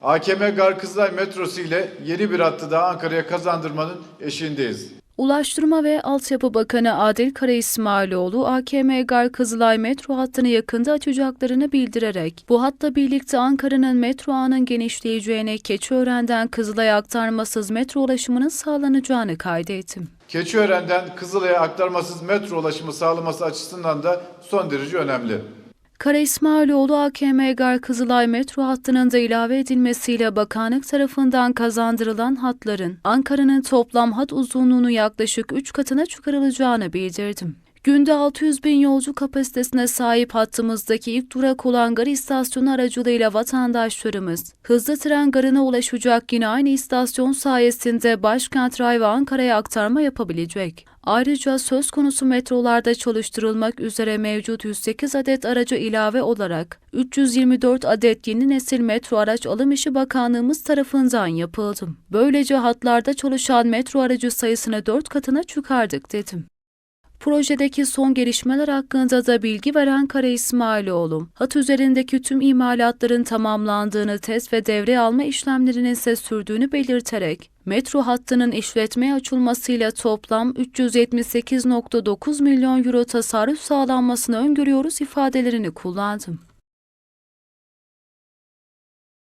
AKM Garkızlay metrosu ile yeni bir hattı daha Ankara'ya kazandırmanın eşiğindeyiz. Ulaştırma ve Altyapı Bakanı Adil Kara İsmailoğlu, AKM Gar Kızılay metro hattını yakında açacaklarını bildirerek, bu hatla birlikte Ankara'nın metro ağının genişleyeceğine, Keçiören'den Kızılay'a aktarmasız metro ulaşımının sağlanacağını kaydetti. Keçiören'den Kızılay'a aktarmasız metro ulaşımı sağlaması açısından da son derece önemli. Kara İsmailoğlu AKM Gar Kızılay metro hattının da ilave edilmesiyle bakanlık tarafından kazandırılan hatların Ankara'nın toplam hat uzunluğunu yaklaşık 3 katına çıkarılacağını bildirdim. Günde 600 bin yolcu kapasitesine sahip hattımızdaki ilk durak olan gar istasyonu aracılığıyla vatandaşlarımız hızlı tren garına ulaşacak yine aynı istasyon sayesinde Başkent Ray ve Ankara'ya aktarma yapabilecek. Ayrıca söz konusu metrolarda çalıştırılmak üzere mevcut 108 adet araca ilave olarak 324 adet yeni nesil metro araç alım işi bakanlığımız tarafından yapıldı. Böylece hatlarda çalışan metro aracı sayısını 4 katına çıkardık dedim. Projedeki son gelişmeler hakkında da bilgi veren Kara İsmailoğlu, hat üzerindeki tüm imalatların tamamlandığını test ve devre alma işlemlerinin ise sürdüğünü belirterek, metro hattının işletmeye açılmasıyla toplam 378.9 milyon euro tasarruf sağlanmasını öngörüyoruz ifadelerini kullandım.